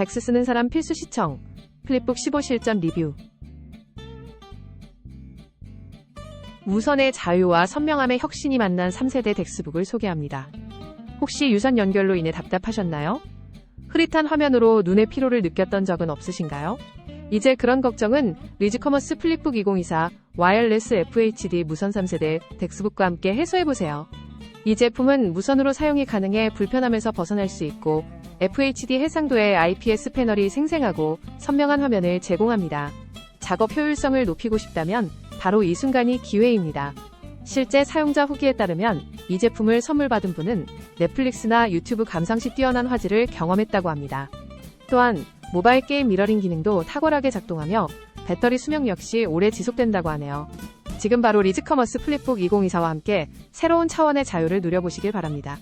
덱스 쓰는 사람 필수 시청. 플립북 15 실전 리뷰. 무선의 자유와 선명함의 혁신이 만난 3세대 덱스북을 소개합니다. 혹시 유선 연결로 인해 답답하셨나요? 흐릿한 화면으로 눈의 피로를 느꼈던 적은 없으신가요? 이제 그런 걱정은 리즈커머스 플립북 2024 와이어리스 FHD 무선 3세대 덱스북과 함께 해소해보세요. 이 제품은 무선으로 사용이 가능해 불편함에서 벗어날 수 있고 FHD 해상도의 IPS 패널이 생생하고 선명한 화면을 제공합니다. 작업 효율성을 높이고 싶다면 바로 이 순간이 기회입니다. 실제 사용자 후기에 따르면 이 제품을 선물 받은 분은 넷플릭스나 유튜브 감상 시 뛰어난 화질을 경험했다고 합니다. 또한 모바일 게임 미러링 기능도 탁월하게 작동하며 배터리 수명 역시 오래 지속된다고 하네요. 지금 바로 리즈커머스 플립북 2024와 함께 새로운 차원의 자유를 누려보시길 바랍니다.